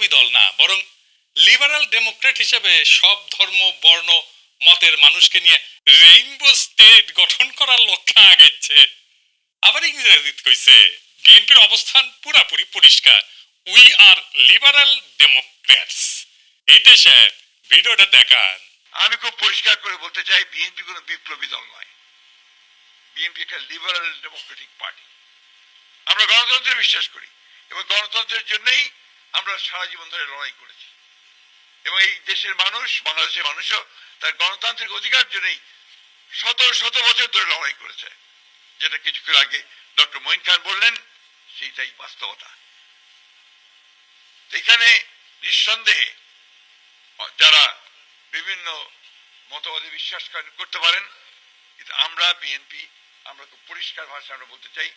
বিপ্লবী দল না, বরং লিবারাল ডেমোক্রেট হিসেবে সব ধর্ম, বর্ণ, মতের মানুষকে নিয়ে রেইনবো স্টেট গঠন করার লক্ষ্যে আগেছে আবার ইংরেজিতে কইছে। বিএনপির অবস্থান পুরাপুরি পরিষ্কার। উই আর লিবারাল ডেমোক্রেটস এইটা স্যার, ভিডিওটা দেখান। আমি খুব পরিষ্কার করে বলতে চাই, বিএনপি কোনো বিপ্লবী দল নয়। বিএনপি একটা লিবারাল ডেমোক্রেটিক পার্টি আমরা গণতন্ত্রে বিশ্বাস করি এবং গণতন্ত্রের জন্যই আমরা সারা জীবন ধরে লড়াই করেছি। এবং এই দেশের মানুষ, বাংলাদেশের মানুষও তার গণতান্ত্রিক অধিকার জন্যই শত শত বছর ধরে লড়াই করেছে। যেটা কিছুক্ষণ আগে ডক্টর মঈন খান বললেন, সেইটাই বাস্তবতা। এখানে নিঃসন্দেহে যারা বিভিন্ন মতবাদে বিশ্বাস করতে পারেন, কিন্তু আমরা, বিএনপি, আমরা খুব পরিষ্কার ভাষা আমরা বলতে চাই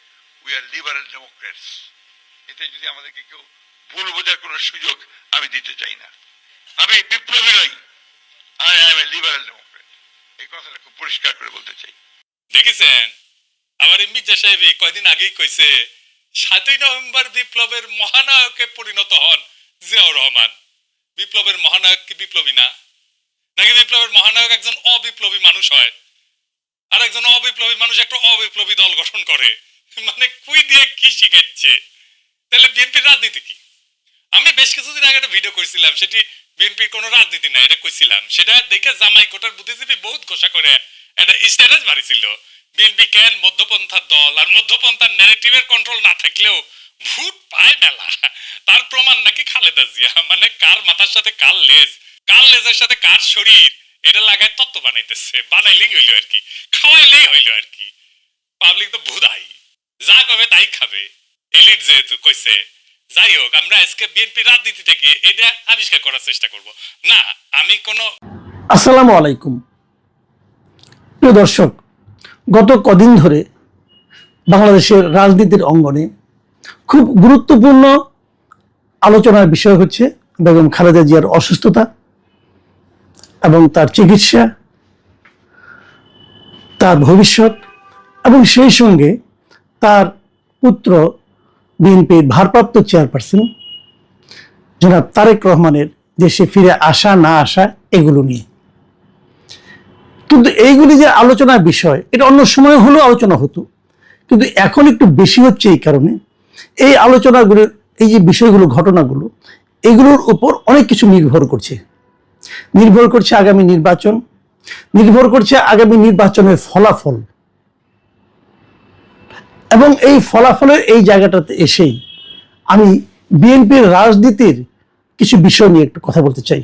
উই আর লিবারাল ডেমোক্রেটস এতে যদি আমাদেরকে কেউ ভুল বোঝার কোনো সুযোগ আমি দিতে চাই না। আমি বিপ্লবী নই। I am a liberal democrat এই কথাটা খুব পরিষ্কার করে বলতে চাই। দেখেছেন? আমার এমবি সাহেব কয়দিন আগেই কইছে, সাতই নভেম্বর বিপ্লবের মহানায়কে পরিণত হন জিয়াউর রহমান। বিপ্লবের মহানায়ক কি বিপ্লবী না? নাকি বিপ্লবের মহানায়ক একজন অবিপ্লবী মানুষ হয়? আর একজন অবিপ্লবী মানুষ একটা অবিপ্লবী দল গঠন করে। মানে কুই দিয়ে কি শিখাচ্ছে? তাহলে বিএনপির রাজনীতি কি? আমি বেশ কিছুদিন আগে একটা ভিডিও করেছিলাম সেটি বিএনপির কোনো রাজনীতি না এটা কইছিলাম। সেটা দেখে জামাই কোটার বুদ্ধিজীবী বহুত ঘোষা করে একটা স্ট্যাটাস মারিছিল বিএনপি কেন মধ্যপন্থার দল আর মধ্যপন্থার ন্যারেটিভের কন্ট্রোল না থাকলেও ভূত পায় মেলা। তার প্রমাণ নাকি খালেদা জিয়া? মানে কার মাথার সাথে কার লেজ? কার লেজের সাথে কার শরীর? এটা লাগায় তত্ত্ব বানাইতেছে, বানাইলেই হইল আর কি, খাওয়াইলেই হইল আর কি। পাবলিক তো ভুদাই যা কবে তাই খাবে। এলিট যেহেতু কইছে যাই হোক আমরা আজকে বিএনপি রাজনীতি থেকে এটা আবিষ্কার করার চেষ্টা করব। না, আমি কোনো আসসালামু আলাইকুম। প্রিয় দর্শক, গত কদিন ধরে বাংলাদেশের রাজনীতির অঙ্গনে খুব গুরুত্বপূর্ণ আলোচনার বিষয় হচ্ছে বেগম খালেদা জিয়ার অসুস্থতা এবং তার চিকিৎসা, তার ভবিষ্যৎ এবং সেই সঙ্গে তার পুত্র বিএনপির ভারপ্রাপ্ত চেয়ারপারসন জনাব তারেক রহমানের দেশে ফিরে আসা না আসা এগুলো নিয়ে। কিন্তু এইগুলি যে আলোচনার বিষয়, এটা অন্য সময় হলেও আলোচনা হতো। কিন্তু এখন একটু বেশি হচ্ছে এই কারণে। এই আলোচনাগুলোর, এই যে বিষয়গুলো, ঘটনাগুলো, এগুলোর উপর অনেক কিছু নির্ভর করছে। নির্ভর করছে আগামী নির্বাচন, নির্ভর করছে আগামী নির্বাচনের ফলাফল। এবং এই ফলাফলের এই জায়গাটাতে এসেই আমি বিএনপির রাজনীতির কিছু বিষয় নিয়ে একটু কথা বলতে চাই।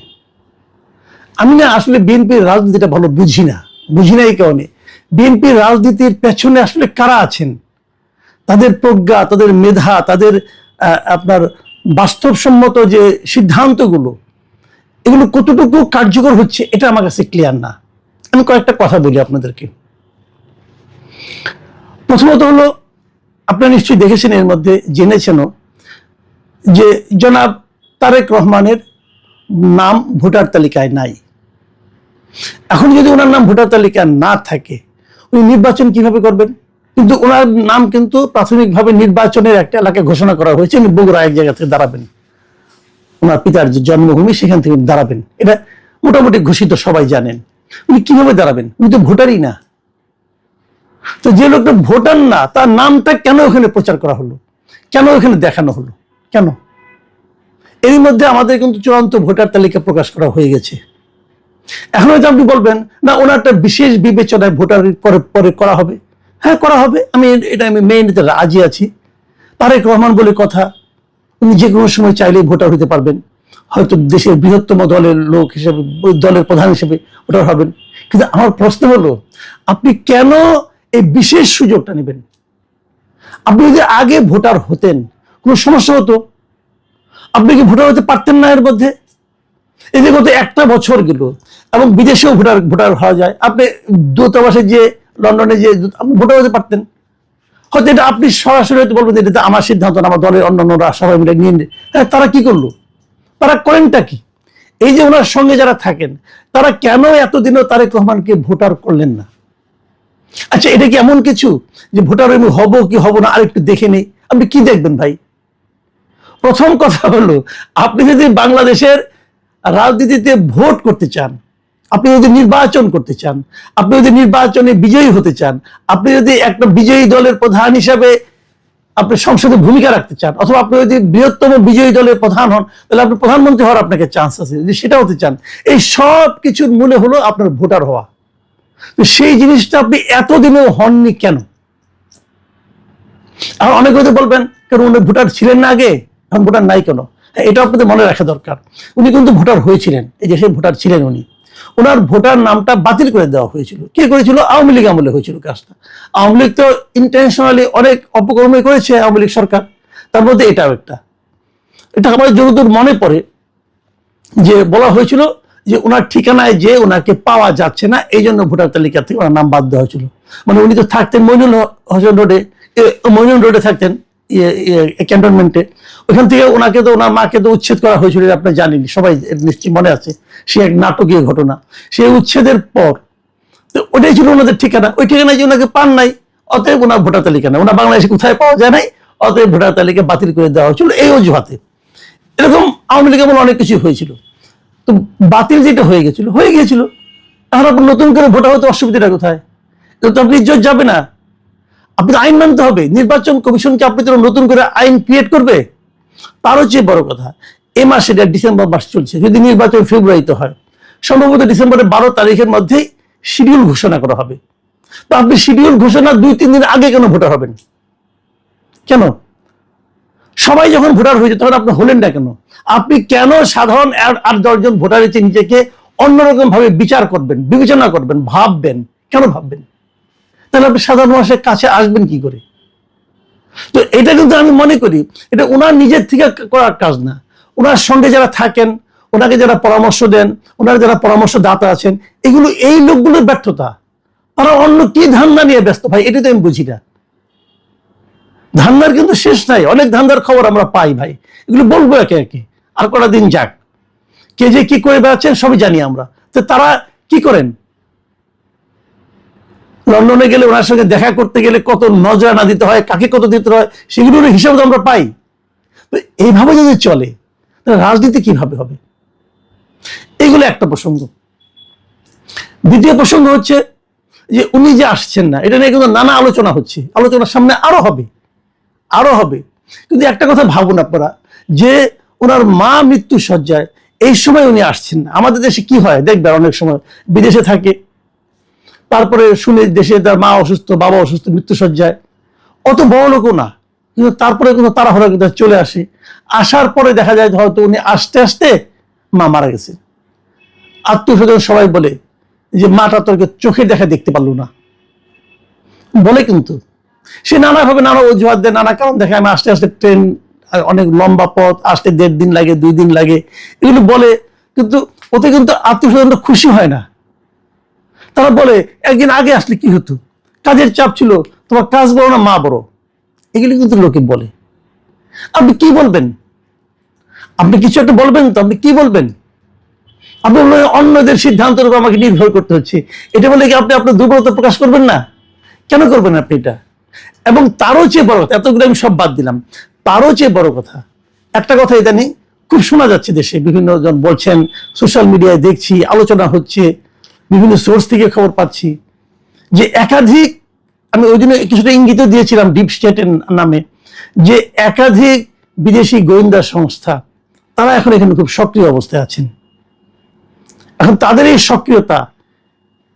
আমি না আসলে বিএনপির রাজনীতিটা ভালো বুঝি না। বুঝি না এই কারণে। বিএনপির রাজনীতির পেছনে আসলে কারা আছেন? তাদের প্রজ্ঞা, তাদের মেধা, তাদের আপনার বাস্তবসম্মত যে সিদ্ধান্তগুলো, এগুলো কতটুকু কার্যকর হচ্ছে এটা আমার কাছে ক্লিয়ার না। আমি কয়েকটা কথা বলি আপনাদেরকে। প্রথমত হলো আপনারা নিশ্চয়ই দেখেছেন এর মধ্যে, জেনেছেনও, যে জনাব তারেক রহমানের নাম ভোটার তালিকায় নাই। এখন যদি ওনার নাম ভোটার তালিকায় না থাকে, উনি নির্বাচন কীভাবে করবেন? কিন্তু ওনার নাম কিন্তু প্রাথমিকভাবে নির্বাচনের একটা এলাকায় ঘোষণা করা হয়েছে, উনি বগুড়া এক জায়গা থেকে দাঁড়াবেন। ওনার পিতার যে জন্মভূমি, সেখান থেকে দাঁড়াবেন। এটা মোটামুটি ঘোষিত সবাই জানেন। উনি কীভাবে দাঁড়াবেন? উনি তো ভোটারই না। তো যে লোকটা ভোটার না, তার নামটা কেন ওখানে প্রচার করা হলো? কেন ওখানে দেখানো হলো? কেন? এর মধ্যে আমাদের কিন্তু চূড়ান্ত ভোটার তালিকা প্রকাশ করা হয়ে গেছে। এখন হয়তো আপনি বলবেন, না, ওনারটা বিশেষ বিবেচনায় ভোটার পরে করা হবে? হ্যাঁ করা হবে। আমি এটা আমি মেনে নিতে রাজি আছি। তারেক রহমান বলে কথা, উনি যে কোনো সময় চাইলেই ভোটার হতে পারবেন। হয়তো দেশের বৃহত্তম দলের লোক হিসেবে, দলের প্রধান হিসেবে ভোটার হবেন। কিন্তু আমার প্রশ্ন হলো, আপনি কেন এই বিশেষ সুযোগটা নেবেন। আপনি যদি আগে ভোটার হতেন, কোনো সমস্যা হতো? আপনি কি ভোটার হতে পারতেন না এর মধ্যে? এই যে গত একটা বছর গেল, এবং বিদেশেও ভোটার ভোটার হওয়া যায়। আপনি দূতাবাসে যে, লন্ডনে যে, আপনি ভোটার হতে পারতেন। হয়তো এটা আপনি সরাসরি হয়তো বলবেন এটা তো আমার সিদ্ধান্ত আমার দলের অন্য অন্যরা সবাই মিলে নিয়ে। হ্যাঁ তারা কি করল? তারা করেনটা কি? এই যে ওনার সঙ্গে যারা থাকেন, তারা কেন এতদিনও তারেক রহমানকে ভোটার করলেন না? আচ্ছা এটা কি এমন কিছু যে ভোটার আমি হব কি হব না আরেকটু দেখে নেই? আপনি কি দেখবেন ভাই? প্রথম কথা হলো, আপনি যদি বাংলাদেশের রাজনীতিতে ভোট করতে চান, আপনি যদি নির্বাচন করতে চান, আপনি যদি নির্বাচনে বিজয়ী হতে চান, আপনি যদি একটা বিজয়ী দলের প্রধান হিসাবে আপনি সংসদে ভূমিকা রাখতে চান, অথবা আপনি যদি বৃহত্তম বিজয়ী দলের প্রধান হন, তাহলে আপনি প্রধানমন্ত্রী হওয়ার আপনাকে চান্স আছে। যদি সেটা হতে চান, এই সব কিছুর মূলে হলো আপনার ভোটার হওয়া। সেই জিনিসটা আপনি এতদিনেও হননি কেন? আর অনেকে হয়তো বলবেন কেন উনি ভোটার ছিলেন না আগে? এখন ভোটার নাই কেন? হ্যাঁ, এটা আপনাদের মনে রাখা দরকার। উনি কিন্তু ভোটার হয়েছিলেন এই যে সেই ভোটার ছিলেন উনি। ওনার ভোটার নামটা বাতিল করে দেওয়া হয়েছিল। কে করেছিল? আওয়ামী লীগ আমলে হয়েছিল কাজটা। আওয়ামী লীগ তো ইন্টেনশনালি অনেক অপকর্মই করেছে আওয়ামী লীগ সরকার। তার মধ্যে এটাও একটা। এটা আমার যতদূর মনে পড়ে যে বলা হয়েছিল যে ওনার ঠিকানায় যে ওনাকে পাওয়া যাচ্ছে না, এই জন্য ভোটার তালিকা থেকে ওনার নাম বাদ দেওয়া হয়েছিল। মানে উনি তো থাকতেন মইনুল হোসেন রোডে মইনুল রোডে থাকতেন ক্যান্টনমেন্টে। ওখান থেকে ওনাকে তো, ওনার মাকে তো উচ্ছেদ করা হয়েছিল আপনি জানেন সবাই নিশ্চয়ই মনে আছে। সে এক নাটকীয় ঘটনা। সেই উচ্ছেদের পর, তো ওটাই ছিল ওনাদের ঠিকানা। ওই ঠিকানায় যে ওনাকে পান নাই, অতএব ওনার ভোটার তালিকা নাই। ওনার বাংলাদেশে কোথায় পাওয়া যায় নাই, অতএব ভোটার তালিকা বাতিল করে দেওয়া হয়েছিল এই অজুহাতে। এরকম আওয়ামী লীগ অনেক কিছু হয়েছিল। তো বাতিল যেটা হয়ে গেছিল, হয়ে গিয়েছিল। এখন আপনি নতুন করে ভোটার হতে অসুবিধাটা কোথায়? তো আপনি ইজ্জত যাবে না। আপনি আইন মানতে হবে। নির্বাচন কমিশনকে আপনি তো নতুন করে আইন ক্রিয়েট করবে। তারও চেয়ে বড় কথা, এ মাসে এটা ডিসেম্বর মাস চলছে। যদি নির্বাচন ফেব্রুয়ারিতে হয়, সম্ভবত ডিসেম্বরের বারো তারিখের মধ্যেই শিডিউল ঘোষণা করা হবে। তো আপনি শিডিউল ঘোষণা দুই, তিন দিন আগে কেন ভোটার হবেন? কেন? সবাই যখন ভোটার হয়েছে, তখন আপনি হলেন না কেন? আপনি কেন সাধারণ আর- দশজন ভোটারের চেয়ে নিজেকে অন্যরকম ভাবে বিচার করবেন, বিবেচনা করবেন, ভাববেন? কেন ভাববেন? তাহলে আপনি সাধারণ মানুষের কাছে আসবেন কি করে? তো এটা কিন্তু আমি মনে করি, এটা ওনার নিজের থেকে করার কাজ না। ওনার সঙ্গে যারা থাকেন, ওনাকে যারা পরামর্শ দেন, ওনার যারা পরামর্শ দাতা আছেন, এগুলো, এই লোকগুলোর ব্যর্থতা। তারা অন্য কি ধান্দা নিয়ে ব্যস্ত? ভাই, এটা তো আমি বুঝি না। ধান্দার কিন্তু শেষ নাই। অনেক ধান্দার খবর আমরা পাই ভাই। এগুলো বলব একে একে। আর কটা দিন যাক। কে যে কি করে বেড়াচ্ছেন সবই জানি আমরা। তো তারা কি করেন? লন্ডনে গেলে ওনার সঙ্গে দেখা করতে গেলে কত নজরানা দিতে হয়, কাকে কত দিতে হয়, সেগুলোর হিসাব তো আমরা পাই। তো এইভাবে যদি চলে, তাহলে রাজনীতি কীভাবে হবে? এগুলো একটা প্রসঙ্গ। দ্বিতীয় প্রসঙ্গ হচ্ছে যে উনি যে আসছেন না, এটা নিয়ে কিন্তু নানা আলোচনা হচ্ছে। আলোচনার সামনে আরও হবে। আরও হবে। কিন্তু একটা কথা ভাবুন আপনারা, যে ওনার মা মৃত্যু সজ্জায় এই সময় উনি আসছেন আমাদের দেশে কি হয়? দেখবেন অনেক সময় বিদেশে থাকে, তারপরে শুনে দেশে তার মা অসুস্থ, বাবা অসুস্থ মৃত্যু সজ্জায় অত বড় লোকও না, কিন্তু তারপরে কিন্তু তাড়াহুড়া কিন্তু চলে আসে। আসার পরে দেখা যায় হয়তো উনি আসতে আসতে মা মারা গেছে। আত্মীয় স্বজন সবাই বলে যে, মাটা তোকে চোখে দেখা দেখতে পারল না। বলে কিন্তু। সে নানাভাবে নানা অজুহাত দেয়, নানা কারণ দেখে আমি আস্তে আস্তে ট্রেন অনেক লম্বা পথ, আসতে দেড় দিন লাগে, দুই দিন লাগে, এগুলো বলে, কিন্তু ওতে কিন্তু আত্মীয় খুশি হয় না। তারা বলে, একদিন আগে আসলে কি হতো? কাজের চাপ ছিল, তোমার কাজ বড় না মা বড়? এগুলি কিন্তু লোকে বলে। আপনি কি বলবেন? আপনি কিছু একটা বলবেন তো, আপনি কি বলবেন? আপনি অন্যদের সিদ্ধান্তের উপর আমাকে নির্ভর করতে হচ্ছে। এটা বলে কি আপনি আপনার দুর্বলতা প্রকাশ করবেন না? কেন করবেন আপনি এটা? এবং তারও চেয়ে বড় কথা, এতগুলো আমি সব বাদ দিলাম। তারও চেয়ে বড় কথা, একটা কথা ইদানিং খুব শোনা যাচ্ছে দেশে বিভিন্ন জন বলছেন সোশ্যাল মিডিয়ায় দেখছি, আলোচনা হচ্ছে, বিভিন্ন সোর্স থেকে খবর পাচ্ছি, যে একাধিক, আমি ওই দিনে কিছুটা ইঙ্গিত দিয়েছিলাম ডিপ স্টেটের নামে, যে একাধিক বিদেশি গোয়েন্দা সংস্থা, তারা এখন এখানে খুব সক্রিয় অবস্থায় আছেন। এখন তাদের এই সক্রিয়তা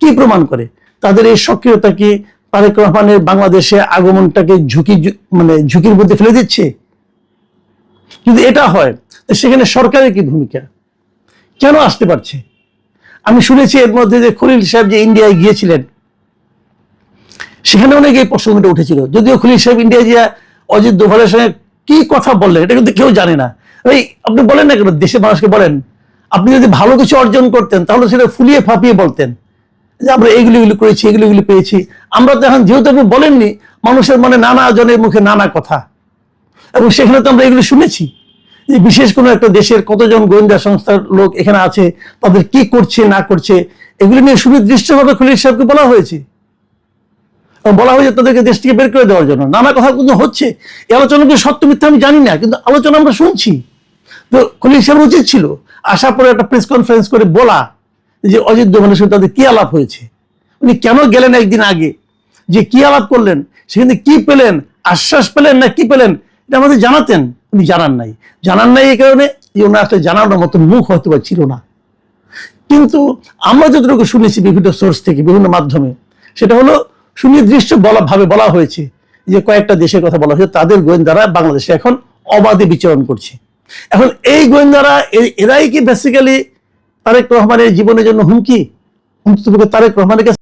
কি প্রমাণ করে? তাদের এই সক্রিয়তা কি তারেক রহমানের বাংলাদেশে আগমনটাকে ঝুঁকি মানে ঝুঁকির মধ্যে ফেলে দিচ্ছে? যদি এটা হয় সেখানে সরকারের কি ভূমিকা? কেন আসতে পারছে? আমি শুনেছি এর মধ্যে যে খলিল সাহেব যে ইন্ডিয়ায় গিয়েছিলেন, সেখানে অনেক এই প্রসঙ্গটা উঠেছিল, যদিও খলিল সাহেব ইন্ডিয়া গিয়া অজিত দোভালের সঙ্গে কি কথা বললেন, এটা কিন্তু কেউ জানে না। ওই আপনি বলেন না কেন, দেশের মানুষকে বলেন। আপনি যদি ভালো কিছু অর্জন করতেন, তাহলে সেটা ফুলিয়ে ফাঁপিয়ে বলতেন। যে আমরা এইগুলি এগুলি করেছি, এগুলি এগুলি পেয়েছি। আমরা তো এখন যেহেতু আপনি বলেননি, মানুষের মনে নানা জনের মুখে নানা কথা। এবং সেখানে তো আমরা এগুলি শুনেছি। যে বিশেষ কোনো একটা দেশের কতজন গোয়েন্দা সংস্থার লোক এখানে আছে, তাদের কি করছে, না করছে, এগুলি নিয়ে সুনির্দিষ্টভাবে খলিল সাহেবকে বলা হয়েছে। বলা হয়েছে তাদেরকে দেশ থেকে বের করে দেওয়ার জন্য। নানা কথা কিন্তু হচ্ছে। এই আলোচনা কি সত্য মিথ্যা আমি জানি না, কিন্তু আলোচনা আমরা শুনছি। তো খলিল সাহেব উচিত ছিল আসার পরে একটা প্রেস কনফারেন্স করে বলা। যে অজিত দোভানের সঙ্গে তাদের কি আলাপ হয়েছে? উনি কেন গেলেন একদিন আগে? যে কি আলাপ করলেন? সেখানে কি পেলেন? আশ্বাস পেলেন না কি পেলেন? এটা আমাদের জানাতেন। উনি জানান নাই। জানান নাই এই কারণে যে ওনার আসলে জানানোর মতো মুখ হয়তো বা ছিল না। কিন্তু আমরা যতটুকু শুনেছি বিভিন্ন সোর্স থেকে, বিভিন্ন মাধ্যমে, সেটা হলো সুনির্দিষ্ট বলা ভাবে বলা হয়েছে যে কয়েকটা দেশের কথা বলা হয়েছে, তাদের গোয়েন্দারা বাংলাদেশে এখন অবাধে বিচরণ করছে। এখন এই গোয়েন্দারা এরাই কি বেসিক্যালি তারেক রহমানের জীবনের জন্য হুমকি? হুমকি তারেক রহমানের